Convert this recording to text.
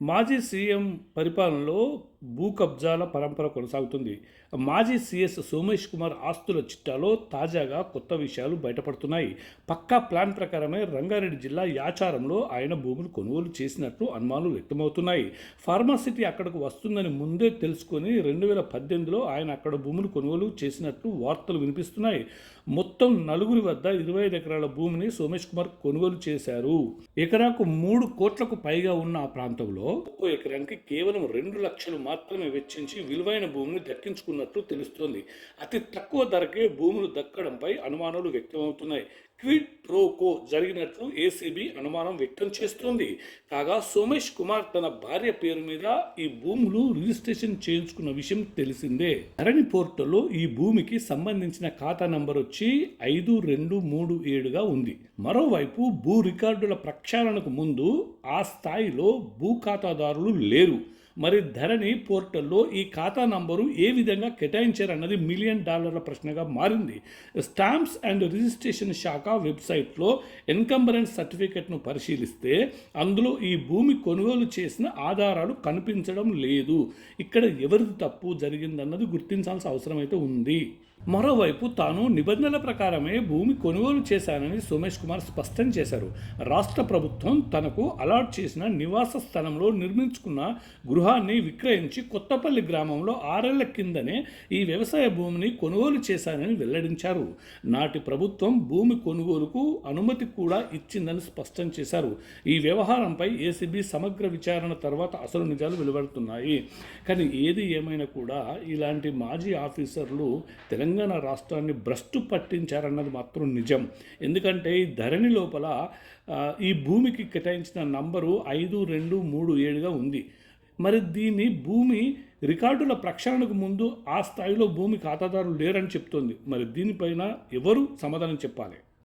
మాజీ సీఎం పరిపాలనలో భూ కబ్జాల పరంపర కొనసాగుతుంది. మాజీ సీఎస్ సోమేష్ కుమార్ ఆస్తుల చిట్టాలో తాజాగా కొత్త విషయాలు బయటపడుతున్నాయి. పక్కా ప్లాన్ ప్రకారమే రంగారెడ్డి జిల్లా యాచారంలో ఆయన భూములు కొనుగోలు చేసినట్లు అనుమానాలు వ్యక్తమవుతున్నాయి. ఫార్మాసిటీ అక్కడకు వస్తుందని ముందే తెలుసుకొని రెండు వేల పద్దెనిమిదిలో ఆయన అక్కడ భూములు కొనుగోలు చేసినట్లు వార్తలు వినిపిస్తున్నాయి. మొత్తం నలుగురి వద్ద ఇరవై ఐదు ఎకరాల భూమిని సోమేష్ కుమార్ కొనుగోలు చేశారు. ఎకరాకు మూడు కోట్లకు పైగా ఉన్న ఆ ప్రాంతంలో ఒక్కో ఎకరానికి కేవలం రెండు లక్షలు మాత్రమే వెచ్చించి విలువైన భూమిని దక్కించుకున్నట్లు తెలుస్తోంది. అతి తక్కువ ధరకే భూములు దక్కడంపై అనుమానాలు వ్యక్తమవుతున్నాయి. క్విడ్ ప్రోకో జరిగినట్లు ఏసీబీ అనుమానం వ్యక్తం చేస్తోంది. కాగా సోమేష్ కుమార్ తన భార్య పేరు మీద ఈ భూములు రిజిస్ట్రేషన్ చేయించుకున్న విషయం తెలిసిందే. ధరణి పోర్టల్లో ఈ భూమికి సంబంధించిన ఖాతా నంబర్ వచ్చి ఐదు రెండు మూడు ఏడుగా ఉంది. మరోవైపు భూ రికార్డుల ప్రక్షాళనకు ముందు ఆ స్థాయిలో భూ ఖాతాదారులు లేరు. మరి ధరణి పోర్టల్లో ఈ ఖాతా నంబరు ఏ విధంగా కేటాయించారన్నది మిలియన్ డాలర్ల ప్రశ్నగా మారింది. స్టాంప్స్ అండ్ రిజిస్ట్రేషన్ శాఖ వెబ్సైట్లో ఎన్కంబరెన్స్ సర్టిఫికెట్ను పరిశీలిస్తే అందులో ఈ భూమి కొనుగోలు చేసిన ఆధారాలు కనిపించడం లేదు. ఇక్కడ ఎవరిది తప్పు జరిగిందన్నది గుర్తించాల్సిన అవసరం అయితే ఉంది. మరోవైపు తాను నిబంధనల ప్రకారమే భూమి కొనుగోలు చేశానని సోమేష్ కుమార్ స్పష్టం చేశారు. రాష్ట్ర ప్రభుత్వం తనకు అలాట్ చేసిన నివాస స్థలంలో నిర్మించుకున్న గృహాన్ని విక్రయించి కొత్తపల్లి గ్రామంలో ఆరేళ్ళ కిందనే ఈ వ్యవసాయ భూమిని కొనుగోలు చేశానని వెల్లడించారు. నాటి ప్రభుత్వం భూమి కొనుగోలుకు అనుమతి కూడా ఇచ్చిందని స్పష్టం చేశారు. ఈ వ్యవహారంపై ఏసీబీ సమగ్ర విచారణ తర్వాత అసలు నిజాలు వెలువడుతున్నాయి. కానీ ఏది ఏమైనా కూడా ఇలాంటి మాజీ ఆఫీసర్లు తెలంగాణ తెలంగాణ రాష్ట్రాన్ని భ్రష్టు పట్టించారన్నది మాత్రం నిజం. ఎందుకంటే ఈ ధరణి లోపల ఈ భూమికి కేటాయించిన నంబరు ఐదు రెండు మూడు ఏడుగా ఉంది. మరి దీన్ని భూమి రికార్డుల ప్రక్షాళనకు ముందు ఆ స్థాయిలో భూమి ఖాతాదారులు లేరని చెప్తోంది. మరి దీనిపైన ఎవరు సమాధానం చెప్పాలి?